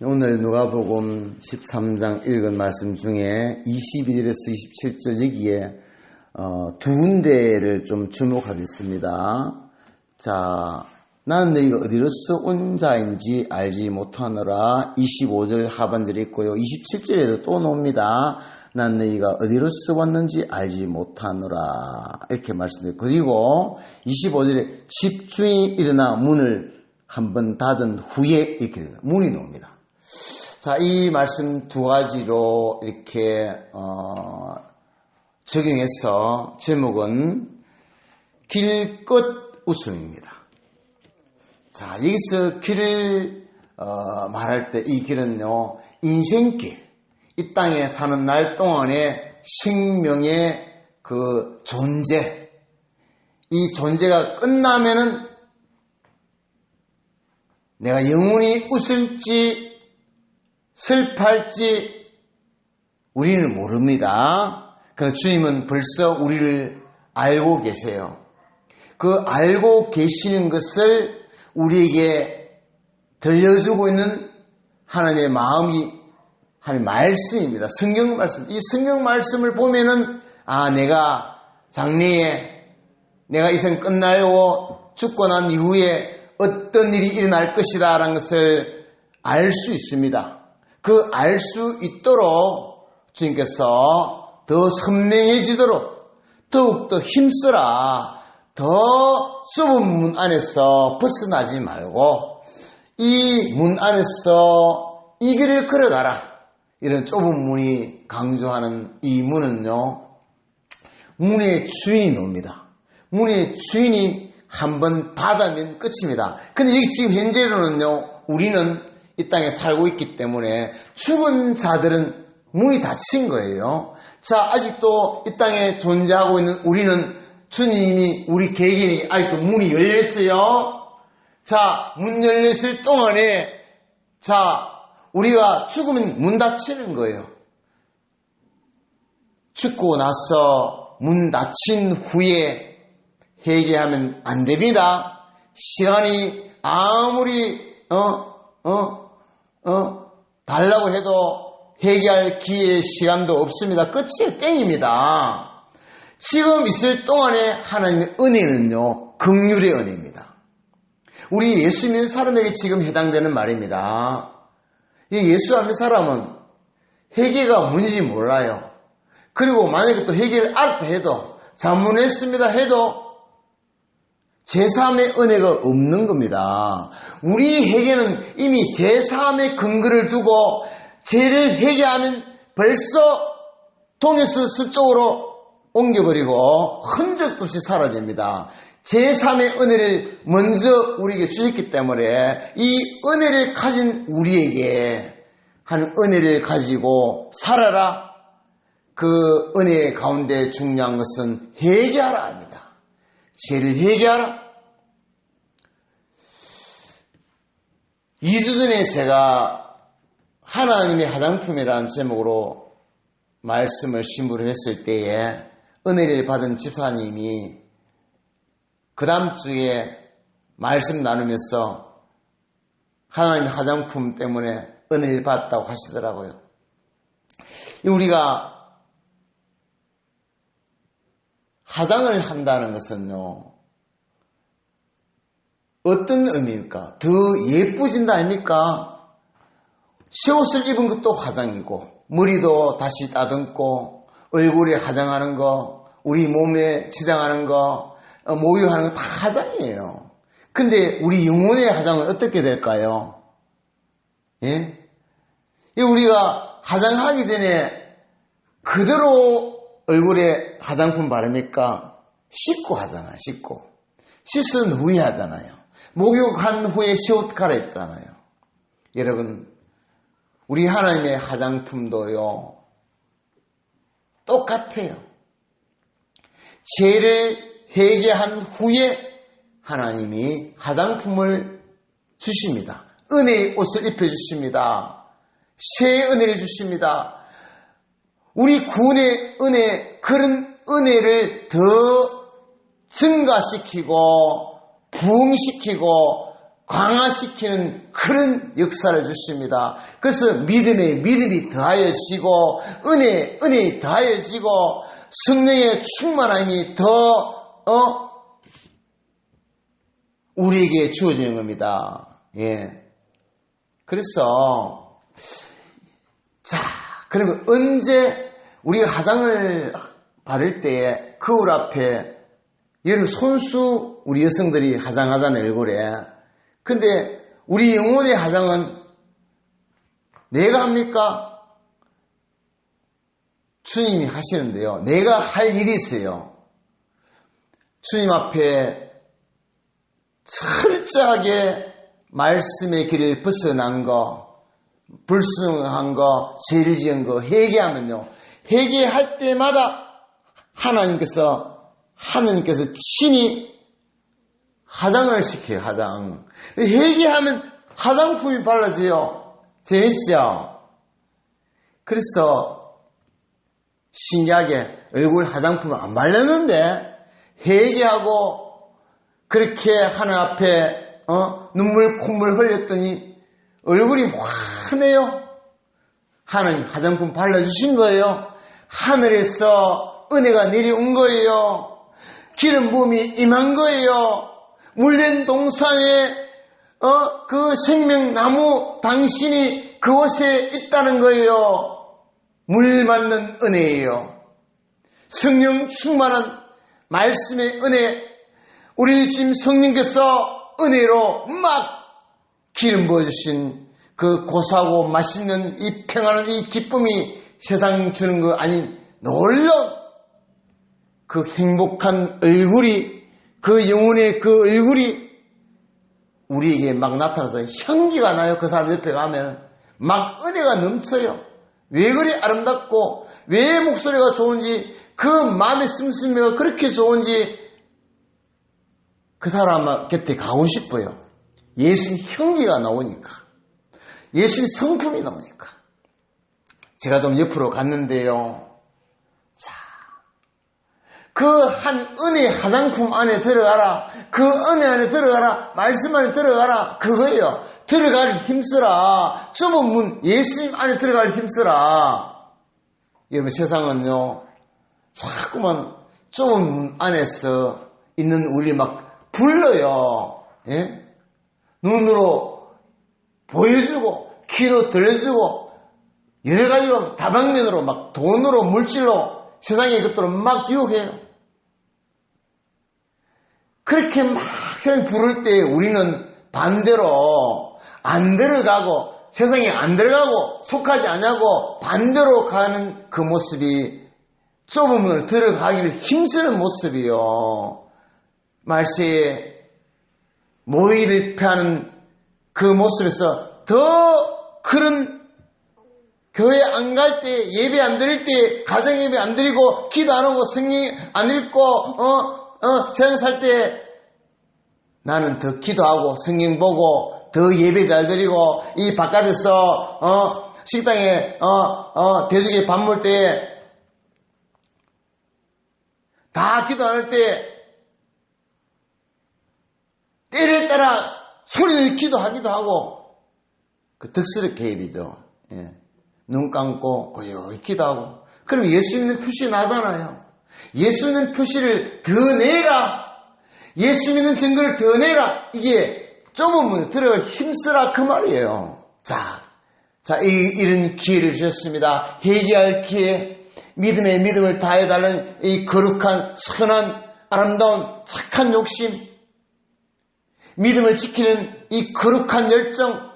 오늘 누가복음 13장 읽은 말씀 중에 21절에서 27절 여기에 어, 두 군데를 좀 주목하겠습니다. 자, 나는 너희가 어디로서 온 자인지 알지 못하느라 25절 하반절에 있고요. 27절에도 또 나옵니다. 난 너희가 어디로서 왔는지 알지 못하느라 이렇게 말씀드려요. 그리고 25절에 집주인이 일어나 문을 한번 닫은 후에 이렇게. 문이 나옵니다. 자, 이 말씀 두 가지로 이렇게 어, 적용해서 제목은 길끝 웃음입니다. 자, 여기서 길을 어, 말할 때 이 길은요 인생길, 이 땅에 사는 날 동안의 생명의 그 존재, 이 존재가 끝나면은 내가 영원히 웃을지 슬퍼할지 우리는 모릅니다. 그러나 주님은 벌써 우리를 알고 계세요. 그 알고 계시는 것을 우리에게 들려주고 있는 하나님의 마음이 하나님 말씀입니다. 성경 말씀. 이 성경 말씀을 보면은 아 내가 장래에 내가 이 생 끝나고 죽고 난 이후에 어떤 일이 일어날 것이다 라는 것을 알 수 있습니다. 그 알 수 있도록 주님께서 더 선명해지도록 더욱더 힘쓰라. 더 좁은 문 안에서 벗어나지 말고 이 문 안에서 이 길을 걸어가라. 이런 좁은 문이 강조하는 이 문은요, 문의 주인이 놉니다. 문의 주인이 한번 닫으면 끝입니다. 근데 지금 현재로는요, 우리는 이 땅에 살고 있기 때문에 죽은 자들은 문이 닫힌 거예요. 자, 아직도 이 땅에 존재하고 있는 우리는 주님이 우리 개개인이 아직도 문이 열려 있어요. 자, 문 열려 있을 동안에 자, 우리가 죽으면 문 닫히는 거예요. 죽고 나서 문 닫힌 후에 회개하면 안 됩니다. 시간이 아무리 어, 어, 어, 달라고 해도 회개할 기회 시간도 없습니다. 끝이 땡입니다. 지금 있을 동안에 하나님의 은혜는요, 극률의 은혜입니다. 우리 예수 믿는 사람에게 지금 해당되는 말입니다. 이 예수 안 믿는 사람은 회개가 뭔지 몰라요. 그리고 만약에 또 회개를 알았다 해도, 자문했습니다 해도 제3의 은혜가 없는 겁니다. 우리 회개는 이미 제3의 근거를 두고 죄를 회개하면 벌써 통해서 수쪽으로 옮겨버리고 흔적도 없이 사라집니다. 제3의 은혜를 먼저 우리에게 주셨기 때문에 이 은혜를 가진 우리에게 한 은혜를 가지고 살아라. 그 은혜 가운데 중요한 것은 회개하라 합니다. 죄를 회개하라. 2주 전에 제가 하나님의 화장품이라는 제목으로 말씀을 신부를 했을 때에 은혜를 받은 집사님이 그 다음 주에 말씀 나누면서 하나님 화장품 때문에 은혜를 받았다고 하시더라고요. 우리가 화장을 한다는 것은요, 어떤 의미입니까? 더 예뻐진다 아닙니까? 새 옷을 입은 것도 화장이고, 머리도 다시 따듬고, 얼굴에 화장하는 거, 우리 몸에 치장하는 거, 어, 모유하는 거 다 화장이에요. 근데 우리 영혼의 화장은 어떻게 될까요? 예? 우리가 화장하기 전에 그대로 얼굴에 화장품 바르니까 씻고 하잖아요. 씻고. 씻은 후에 하잖아요. 목욕한 후에 시옷 갈아입잖아요. 여러분, 우리 하나님의 화장품도요, 똑같아요. 죄를 회개한 후에 하나님이 화장품을 주십니다. 은혜의 옷을 입혀주십니다. 새 은혜를 주십니다. 우리 구원의 은혜, 그런 은혜를 더 증가시키고, 부흥시키고, 강화시키는 그런 역사를 주십니다. 그래서 믿음에 믿음이 더하여지고 은혜 은혜 더하여지고 성령의 충만함이 더 어? 우리에게 주어지는 겁니다. 예. 그래서 자 그러면 언제 우리가 화장을 바를 때 거울 앞에 여러분 손수 우리 여성들이 화장하잖아요 얼굴에 근데 우리 영혼의 화장은 내가 합니까? 주님이 하시는데요. 내가 할 일이 있어요. 주님 앞에 철저하게 말씀의 길을 벗어난 거, 불순한 거, 죄를 지은 거 회개하면요. 회개할 때마다 하나님께서 하나님께서 친히 화장을 시켜요, 화장. 회개하면 화장품이 발라져요. 재밌죠? 그래서 신기하게 얼굴 화장품을 안 발랐는데 회개하고 그렇게 하늘 앞에 어? 눈물 콧물 흘렸더니 얼굴이 환해요. 하나님 화장품 발라주신 거예요. 하늘에서 은혜가 내려온 거예요. 기름 부음이 임한 거예요. 물된 동산에 어, 그 생명나무 당신이 그곳에 있다는 거예요. 물 맞는 은혜예요. 성령 충만한 말씀의 은혜, 우리 주님 성령께서 은혜로 막 기름 부어주신 그 고소하고 맛있는 이 평안한 이 기쁨이 세상 주는 거 아닌 놀라운 그 행복한 얼굴이 그 영혼의 그 얼굴이 우리에게 막 나타나서 향기가 나요. 그 사람 옆에 가면 막 은혜가 넘쳐요. 왜 그리 아름답고 왜 목소리가 좋은지 그 마음의 씀씀이가 그렇게 좋은지 그 사람 곁에 가고 싶어요. 예수님 향기가 나오니까. 예수님 성품이 나오니까. 제가 좀 옆으로 갔는데요. 그한 은혜 화장품 안에 들어가라. 그 은혜 안에 들어가라. 말씀 안에 들어가라. 그거예요. 들어갈 힘쓰라. 좁은 문, 예수님 안에 들어갈 힘쓰라. 여러분 세상은요, 자꾸만 좁은 문 안에서 있는 우리 막 불러요. 예? 눈으로 보여주고, 귀로 들려주고, 여러 가지로 다방면으로 막 돈으로 물질로 세상의 것들을 막 유혹해요. 그렇게 막 부를 때 우리는 반대로 안 들어가고 세상에 안 들어가고 속하지 않냐고 반대로 가는 그 모습이 좁은 문을 들어가기를 힘쓰는 모습이요. 말세에 모의를 패하는 그 모습에서 더 그런 교회 안 갈 때, 예배 안 드릴 때, 가정 예배 안 드리고, 기도 안 하고, 성경 안 읽고, 어, 어, 세상 살 때 나는 더 기도하고 성경 보고 더 예배 잘 드리고 이 바깥에서 어, 식당에 어, 어, 대중에 밥 먹을 때 다 기도 안 할 때 때를 따라 소리를 기도하기도 하고 그 덕스럽게 되죠. 예. 눈 감고 고요히 기도하고 그럼 예수 님의 표시 나잖아요. 예수 믿는 표시를 더 내라. 예수 믿는 증거를 더 내라. 이게 좁은 문에 들어갈 힘쓰라 그 말이에요. 자, 자, 이, 이런 기회를 주셨습니다. 회개할 기회, 믿음의 믿음을 다해달라는 이 거룩한, 선한, 아름다운, 착한 욕심, 믿음을 지키는 이 거룩한 열정,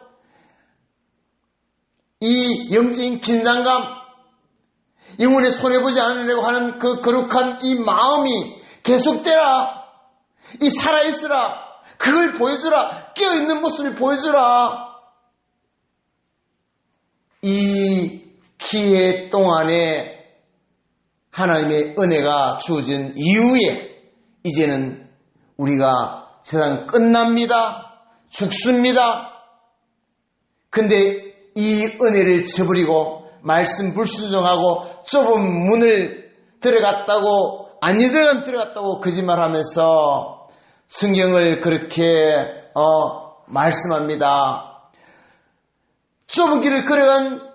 이 영적인 긴장감, 영혼에 손해보지 않으려고 하는 그 거룩한 이 마음이 계속되라. 이 살아있으라. 그걸 보여주라. 깨어있는 모습을 보여주라. 이 기회 동안에 하나님의 은혜가 주어진 이후에 이제는 우리가 세상 끝납니다. 죽습니다. 근데 이 은혜를 저버리고 말씀 불순종하고 좁은 문을 들어갔다고 아니 들어간 들어갔다고 거짓말하면서 성경을 그렇게 어 말씀합니다. 좁은 길을 걸어간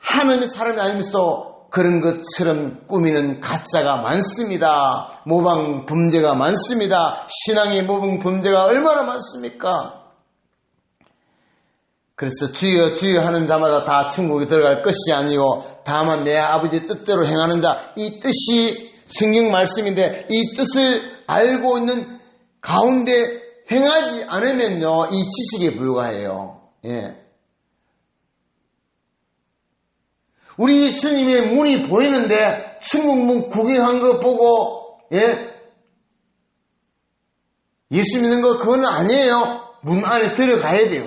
하나님의 사람이 아니면서 그런 것처럼 꾸미는 가짜가 많습니다. 모방 범죄가 많습니다. 신앙의 모방 범죄가 얼마나 많습니까? 그래서 주여 주여 하는 자마다 다 천국에 들어갈 것이 아니요 다만 내 아버지 뜻대로 행하는 자 이 뜻이 성경 말씀인데 이 뜻을 알고 있는 가운데 행하지 않으면요 이 지식에 불과해요. 예. 우리 주님의 문이 보이는데 천국문 구경한 거 보고 예? 예수 믿는 거 그거는 아니에요. 문 안에 들어가야 돼요.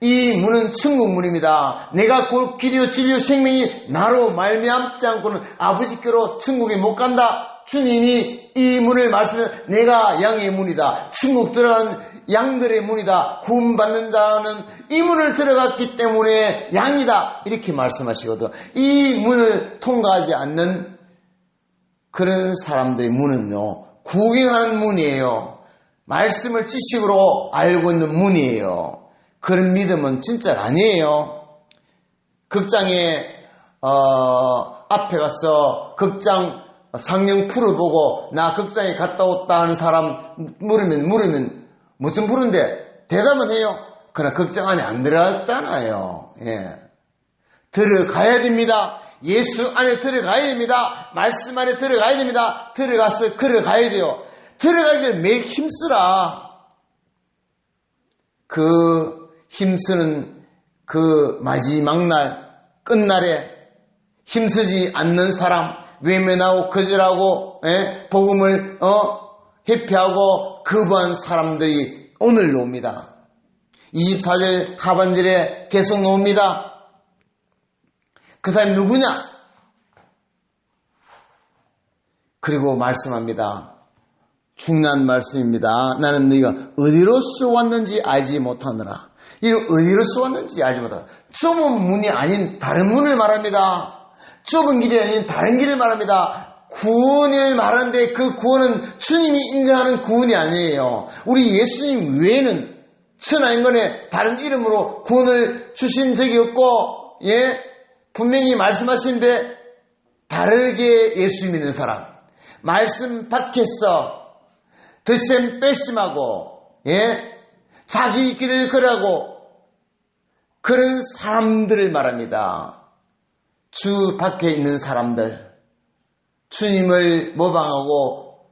이 문은 천국문입니다. 내가 곧 길이요 진리요 생명이 나로 말미암지 않고는 아버지께로 천국에 못 간다. 주님이 이 문을 말씀해 내가 양의 문이다. 천국 들어간 양들의 문이다. 구원받는 자는 이 문을 들어갔기 때문에 양이다. 이렇게 말씀하시거든. 이 문을 통과하지 않는 그런 사람들의 문은요. 구경하는 문이에요. 말씀을 지식으로 알고 있는 문이에요. 그런 믿음은 진짜 아니에요. 극장에 어, 앞에 가서 극장 상영 풀을 보고 나 극장에 갔다 왔다 하는 사람 물으면 물으면 무슨 풀인데 대답은 해요. 그러나 극장 안에 안 들어갔잖아요. 예. 들어가야 됩니다. 예수 안에 들어가야 됩니다. 말씀 안에 들어가야 됩니다. 들어가서 걸어가야 돼요. 들어가기 매일 힘쓰라. 그 힘쓰는 그 마지막 날, 끝날에 힘쓰지 않는 사람, 외면하고 거절하고, 예? 복음을, 어, 회피하고 거부한 사람들이 오늘 옵니다. 24절 하반절에 계속 나옵니다. 그 사람이 누구냐? 그리고 말씀합니다. 중요한 말씀입니다. 나는 너희가 어디로서 왔는지 알지 못하느라. 이 어디로서 왔는지 알지 못하다. 좁은 문이 아닌 다른 문을 말합니다. 좁은 길이 아닌 다른 길을 말합니다. 구원을 말하는데 그 구원은 주님이 인정하는 구원이 아니에요. 우리 예수님 외에는 천하인간에 다른 이름으로 구원을 주신 적이 없고, 예? 분명히 말씀하시는데 다르게 예수 믿는 사람. 말씀 밖에서 덧셈 뺄심하고, 예? 자기 길을 걸어가고 그런 사람들을 말합니다. 주 밖에 있는 사람들, 주님을 모방하고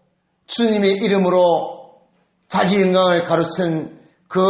주님의 이름으로 자기 영광을 가르친 그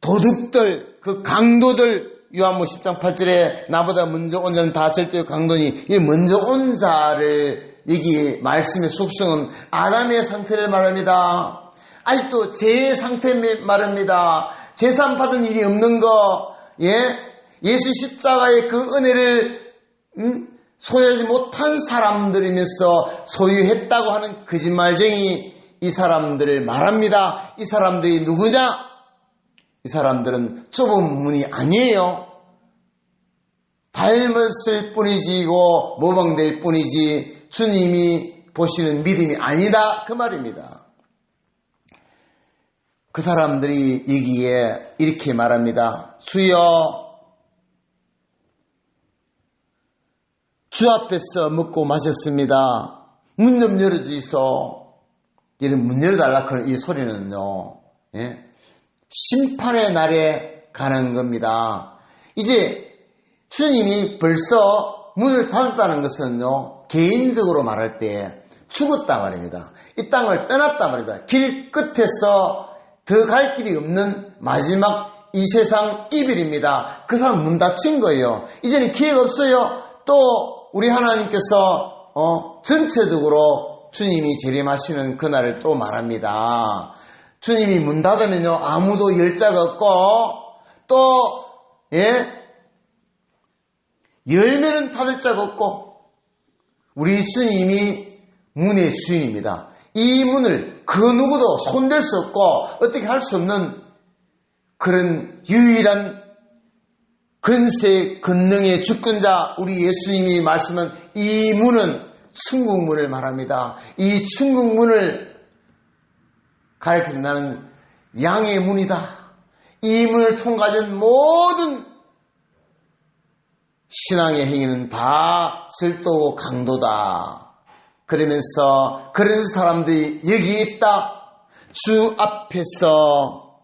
도둑들, 그 강도들, 요한무 10장 8절에 나보다 먼저 온 자는 다 절대 강도니 이 먼저 온 자를 여기 말씀의 속성은 아담의 상태를 말합니다. 아직도 제 상태 말입니다. 재산 받은 일이 없는 거, 예? 예수 십자가의 그 은혜를, 음? 소유하지 못한 사람들이면서 소유했다고 하는 거짓말쟁이 이 사람들을 말합니다. 이 사람들이 누구냐? 이 사람들은 좁은 문이 아니에요. 닮았을 뿐이지고 모방될 뿐이지 주님이 보시는 믿음이 아니다. 그 말입니다. 그 사람들이 여기에 이렇게 말합니다. 주여, 주 앞에서 먹고 마셨습니다. 문 좀 열어주이소. 이런 문 열어달라 그런 이 소리는요, 예? 심판의 날에 가는 겁니다. 이제 주님이 벌써 문을 닫았다는 것은요, 개인적으로 말할 때 죽었다 말입니다. 이 땅을 떠났다 말입니다. 길 끝에서 더 갈 길이 없는 마지막 이 세상 이별입니다. 그 사람 문 닫힌 거예요. 이제는 기회가 없어요. 또 우리 하나님께서 어, 전체적으로 주님이 재림하시는 그날을 또 말합니다. 주님이 문 닫으면요 아무도 열 자가 없고 또 예? 열면은 닫을 자가 없고 우리 주님이 문의 주인입니다. 이 문을 그 누구도 손댈 수 없고 어떻게 할 수 없는 그런 유일한 근세 근능의 주권자 우리 예수님이 말씀은 이 문은 천국문을 말합니다. 이 천국문을 가르치는 나는 양의 문이다. 이 문을 통과하는 모든 신앙의 행위는 다 절도고 강도다. 그러면서 그런 사람들이 여기 있다. 주 앞에서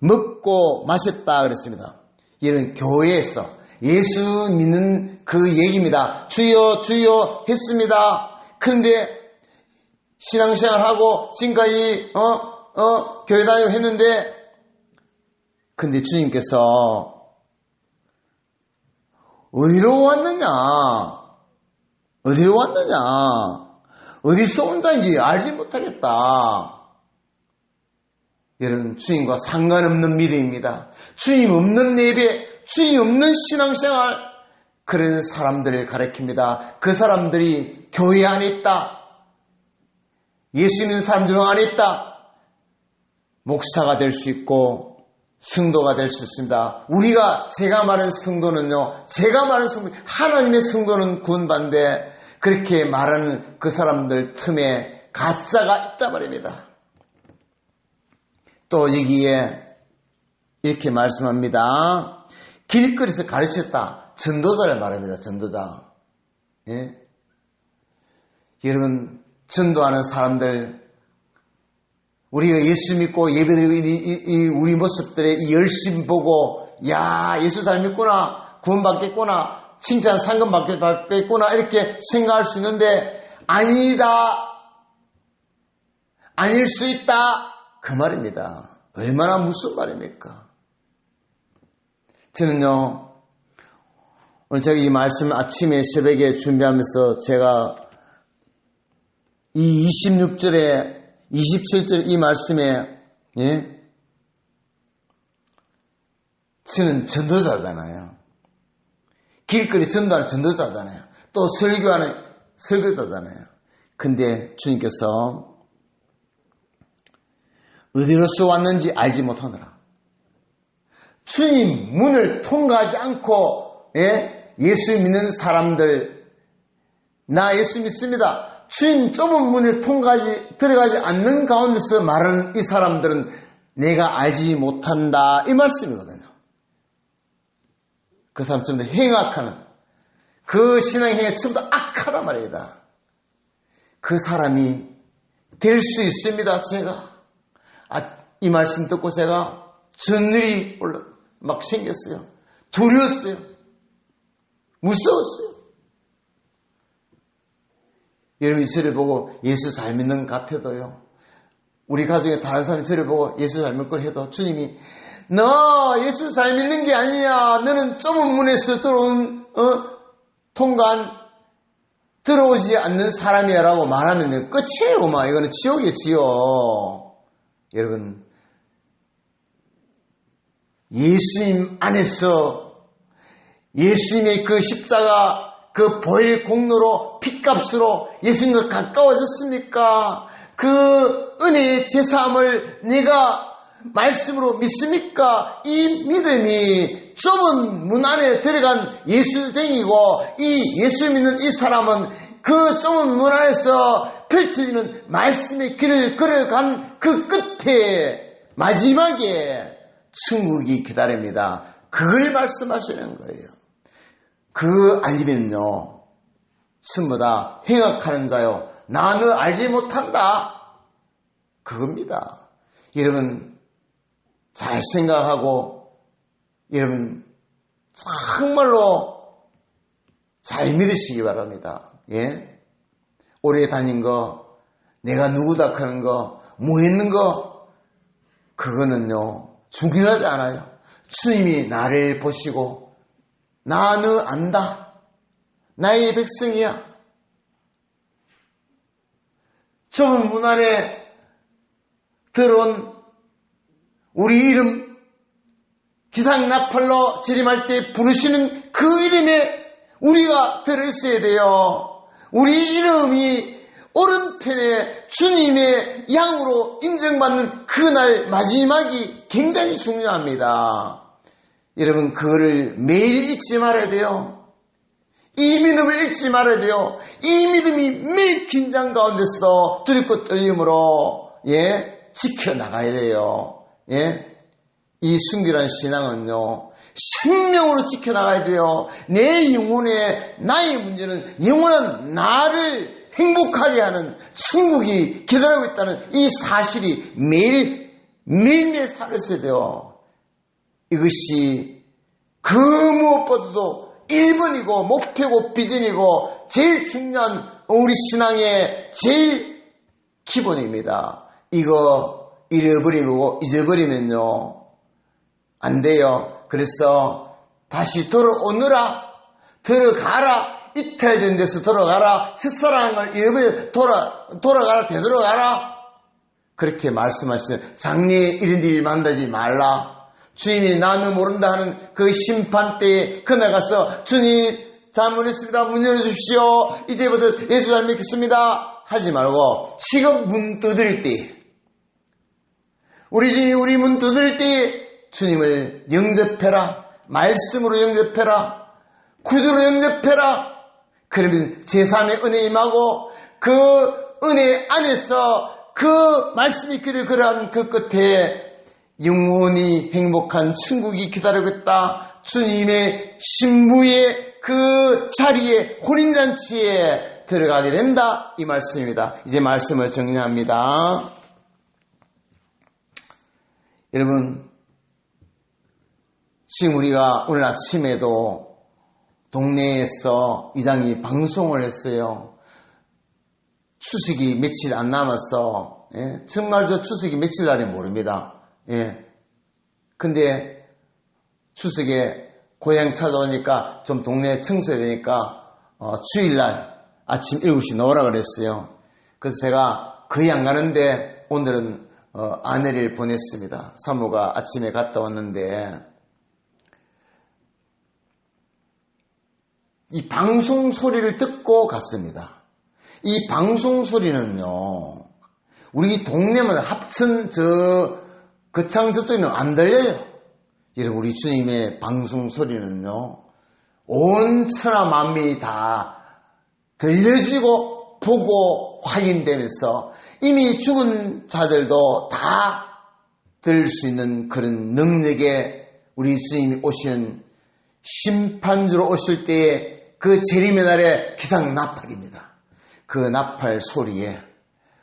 먹고 마셨다 그랬습니다. 이런 교회에서 예수 믿는 그 얘기입니다. 주여 주여 했습니다. 그런데 신앙생활하고 지금까지 어, 어, 교회 다니고 했는데 근데 주님께서 어디로 왔느냐? 어디로 왔느냐? 어디서 온다인지 알지 못하겠다. 여러분, 주님과 상관없는 믿음입니다. 주님 없는 예배, 주님 없는 신앙생활, 그런 사람들을 가리킵니다. 그 사람들이 교회 안에 있다. 예수 믿는 사람들 안에 있다. 목사가 될 수 있고, 성도가 될 수 있습니다. 우리가 제가 말한 성도는요, 제가 말한 성도, 하나님의 성도는 군반대 그렇게 말하는 그 사람들 틈에 가짜가 있다 말입니다. 또 여기에 이렇게 말씀합니다. 길거리에서 가르쳤다. 전도자를 말합니다. 전도자. 예? 여러분, 전도하는 사람들 우리가 예수 믿고 예배드리고 이, 이, 이 우리 모습들의 이 열심 보고 야 예수 잘 믿구나. 구원받겠구나. 칭찬 상금 받겠구나. 이렇게 생각할 수 있는데 아니다. 아닐 수 있다. 그 말입니다. 얼마나 무슨 말입니까? 저는요 오늘 제가 이 말씀 아침에 새벽에 준비하면서 제가 이 26절에 27절 이 말씀에 예? 저는 전도자잖아요. 길거리 전도하는 전도자잖아요. 또 설교하는 설교자잖아요. 근데 주님께서 어디로서 왔는지 알지 못하느라 주님 문을 통과하지 않고 예? 예수 믿는 사람들 나 예수 믿습니다. 주인 좁은 문을 통과하지, 들어가지 않는 가운데서 말하는 이 사람들은 내가 알지 못한다. 이 말씀이거든요. 그 사람 다 행악하는, 그 신앙행위 전부 다 악하다 말이다. 그 사람이 될 수 있습니다, 제가. 아, 이 말씀 듣고 제가 전율이 막 생겼어요. 두려웠어요. 무서웠어요. 여러분이 저를 보고 예수 잘 믿는 것 같아도요. 우리 가족에 다른 사람이 저를 보고 예수 잘 믿고 해도 주님이 너 예수 잘 믿는 게 아니야. 너는 좁은 문에서 들어온 어? 통관 들어오지 않는 사람이야 라고 말하면 끝이에요. 막 이거는 지옥이지요. 여러분 예수님 안에서 예수님의 그 십자가 그 보혈 공로로 핏값으로 예수님과 가까워졌습니까? 그 은혜의 제사함을 네가 말씀으로 믿습니까? 이 믿음이 좁은 문 안에 들어간 예수쟁이고 이 예수 믿는 이 사람은 그 좁은 문 안에서 펼쳐지는 말씀의 길을 걸어간 그 끝에 마지막에 천국이 기다립니다. 그걸 말씀하시는 거예요. 그 알리면요. 전부 다 행악하는 자요. 나는 알지 못한다. 그겁니다. 여러분, 잘 생각하고, 여러분, 정말로 잘 믿으시기 바랍니다. 예? 오래 다닌 거, 내가 누구다 하는 거, 뭐 했는 거, 그거는요, 중요하지 않아요. 주님이 나를 보시고, 나는 안다. 나의 백성이야. 좁은 문 안에 들어온 우리 이름 기상 나팔로 재림할 때 부르시는 그 이름에 우리가 들어있어야 돼요. 우리 이름이 오른편에 주님의 양으로 인정받는 그날 마지막이 굉장히 중요합니다. 여러분 그거를 매일 잊지 말아야 돼요. 이 믿음을 잊지 말아야 돼요. 이 믿음이 매일 긴장 가운데서도 두렵고 떨림으로 예 지켜 나가야 돼요. 예? 이 순결한 신앙은요, 생명으로 지켜나가야 돼요. 내 영혼의, 나의 문제는 영원한 나를 행복하게 하는 천국이 기다리고 있다는 이 사실이 매일, 매일매일 살았어야 돼요. 이것이 그 무엇보다도 1번이고 목표고 비전이고 제일 중요한 우리 신앙의 제일 기본입니다. 이거 잃어버리고 잊어버리면요. 안 돼요. 그래서 다시 돌아오느라 들어가라 이탈 된 데서 돌아가라 첫사랑을 을 잃어버려 돌아, 돌아가라 되돌아가라 그렇게 말씀하시는 장래에 이런 일 만나지 말라 주님이 나는 모른다 하는 그 심판 때에 그날 가서 주님 잘못했습니다. 문 열어주십시오. 이제부터 예수 잘 믿겠습니다. 하지 말고 지금 문 두드릴 때 우리 주님이 우리 문 두드릴 때 주님을 영접해라. 말씀으로 영접해라. 구주로 영접해라. 그러면 제3의 은혜 임하고 그 은혜 안에서 그 말씀이 그를 그러한 그 끝에 영원히 행복한 천국이 기다리고 있다. 주님의 신부의 그 자리에 혼인잔치에 들어가게 된다. 이 말씀입니다. 이제 말씀을 정리합니다. 여러분, 지금 우리가 오늘 아침에도 동네에서 이장이 방송을 했어요. 추석이 며칠 안 남았어. 예? 정말 저 추석이 며칠 날이 모릅니다. 예. 근데 추석에 고향 찾아오니까 좀 동네 청소해야 되니까 어, 주일날 아침 7시 나오라 그랬어요. 그래서 제가 거의 안 가는데 오늘은 어, 아내를 보냈습니다. 사모가 아침에 갔다 왔는데 이 방송 소리를 듣고 갔습니다. 이 방송 소리는요, 우리 동네만 합천 저 그 창 저쪽에는 안 들려요. 여러분 우리 주님의 방송 소리는요. 온 천하 만민이 다 들려지고 보고 확인되면서 이미 죽은 자들도 다 들을 수 있는 그런 능력에 우리 주님이 오시는 심판주로 오실 때에 그 재림의 날에 기상 나팔입니다. 그 나팔 소리에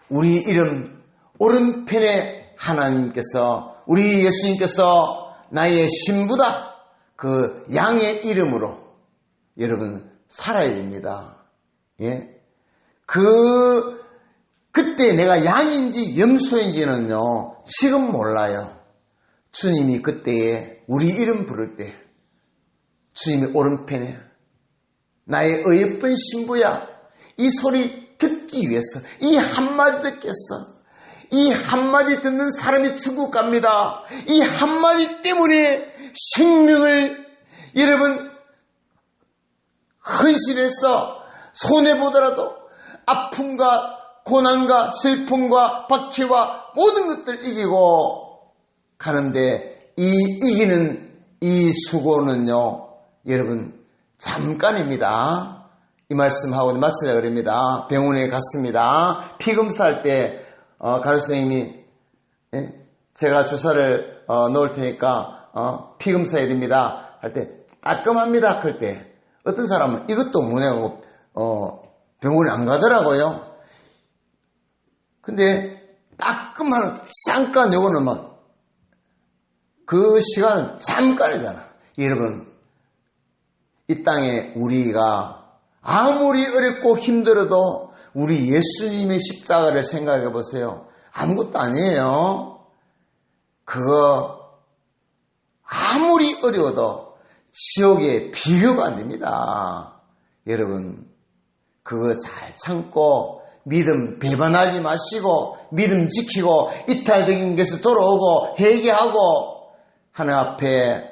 우리 이름 오른편에 하나님께서 우리 예수님께서 나의 신부다 그 양의 이름으로 여러분 살아야 됩니다. 예? 그 그때 내가 양인지 염소인지는요 지금 몰라요. 주님이 그때에 우리 이름 부를 때 주님이 오른편에 나의 어예쁜 신부야 이 소리 듣기 위해서 이 한마디 듣겠어 이 한마디 듣는 사람이 천국 갑니다. 이 한마디 때문에 생명을 여러분 헌신해서 손해보더라도 아픔과 고난과 슬픔과 박해와 모든 것들 이기고 가는데 이 이기는 이 수고는요, 여러분, 잠깐입니다. 이 말씀하고 마치자 그럽니다. 병원에 갔습니다. 피 검사할 때 어, 가르 선생님이 예? 제가 주사를 어, 넣을 테니까 어, 피 검사해야 됩니다. 할 때 따끔합니다. 그럴 때 어떤 사람은 이것도 뭐냐고 어, 병원에 안 가더라고요. 근데 따끔하는 잠깐 요거는 막 그 시간은 잠깐이잖아. 여러분 이 땅에 우리가 아무리 어렵고 힘들어도 우리 예수님의 십자가를 생각해 보세요. 아무것도 아니에요. 그거 아무리 어려워도 지옥에 비교가 안 됩니다. 여러분, 그거 잘 참고 믿음 배반하지 마시고 믿음 지키고 이탈적인 것에서 돌아오고 회개하고 하나 앞에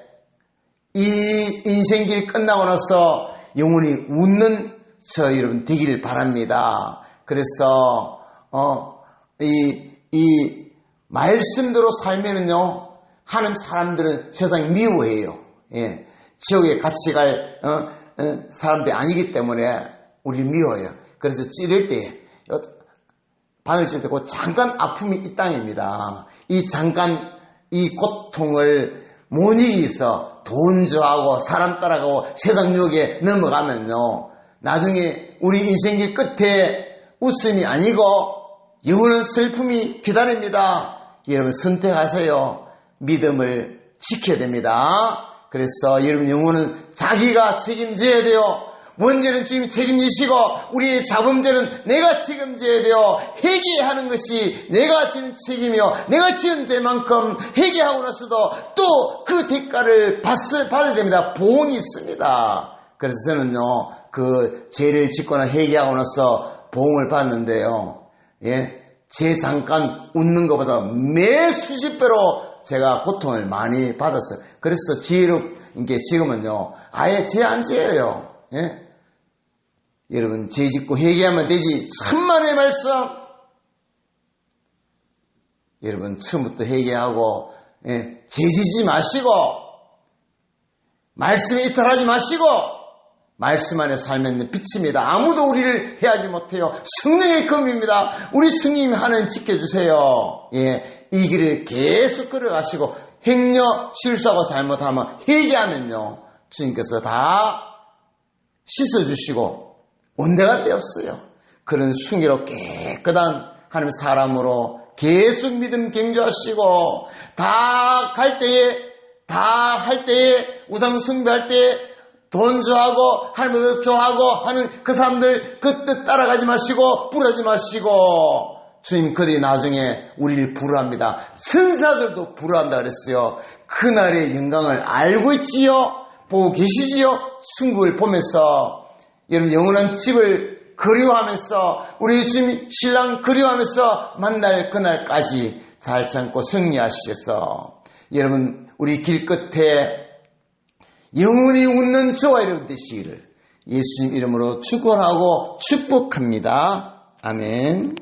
이 인생길 끝나고 나서 영원히 웃는 저 여러분 되기를 바랍니다. 그래서 어, 이, 이 말씀대로 살면은요 하는 사람들은 세상 미워해요. 예. 지옥에 같이 갈 어, 어, 사람들이 아니기 때문에 우리 미워요. 그래서 찌를 때 바늘 찔때그 잠깐 아픔이 이 땅입니다. 이 잠깐 이 고통을 못 이기서 돈 좋아하고 사람 따라가고 세상 욕에 넘어가면요. 나중에 우리 인생길 끝에 웃음이 아니고 영원한 슬픔이 기다립니다. 여러분 선택하세요. 믿음을 지켜야 됩니다. 그래서 여러분 영혼은 자기가 책임져야 돼요. 원죄는 주님이 책임지시고 우리의 자범죄는 내가 책임져야 돼요. 회개하는 것이 내가 지는 책임이요. 내가 지은 죄만큼 회개하고 나서도 또 그 대가를 받을, 받아야 됩니다. 보응이 있습니다. 그래서 저는요, 그 죄를 짓거나 회개하고 나서 보응을 받는데요. 예, 제 잠깐 웃는 것보다 매 수십 배로 제가 고통을 많이 받았어요. 그래서 지혜롭 게 지금은요, 아예 죄 안 지어요. 예? 여러분, 죄 짓고 회개하면 되지. 천만의 말씀! 여러분, 처음부터 회개하고, 예, 죄 지지 마시고, 말씀에 이탈하지 마시고, 말씀 안에 살면 빛입니다. 아무도 우리를 해하지 못해요. 성령의 검입니다. 우리 성님이 하나님 지켜주세요. 예, 이 길을 계속 걸어가시고, 행여 실수하고 잘못하면 회개하면요. 주님께서 다 씻어주시고, 온데가 되었어요. 그런 순기로 깨끗한 하나님 사람으로 계속 믿음 경주하시고, 다 갈 때에, 다 할 때에, 우상 숭배할 때에, 돈 좋아하고 할머니도 좋아하고 하는 그 사람들 그 뜻 따라가지 마시고 부르지 마시고 주님 그들이 나중에 우리를 부르합니다. 선사들도 부르한다 그랬어요. 그날의 영광을 알고 있지요. 보고 계시지요. 순국을 보면서 여러분 영원한 집을 그리워하면서 우리 주님 신랑 그리워하면서 만날 그날까지 잘 참고 승리하시겠어. 여러분 우리 길 끝에 영원히 웃는 저와 여러분 되시기를 예수님 이름으로 축원하고 축복합니다. 아멘.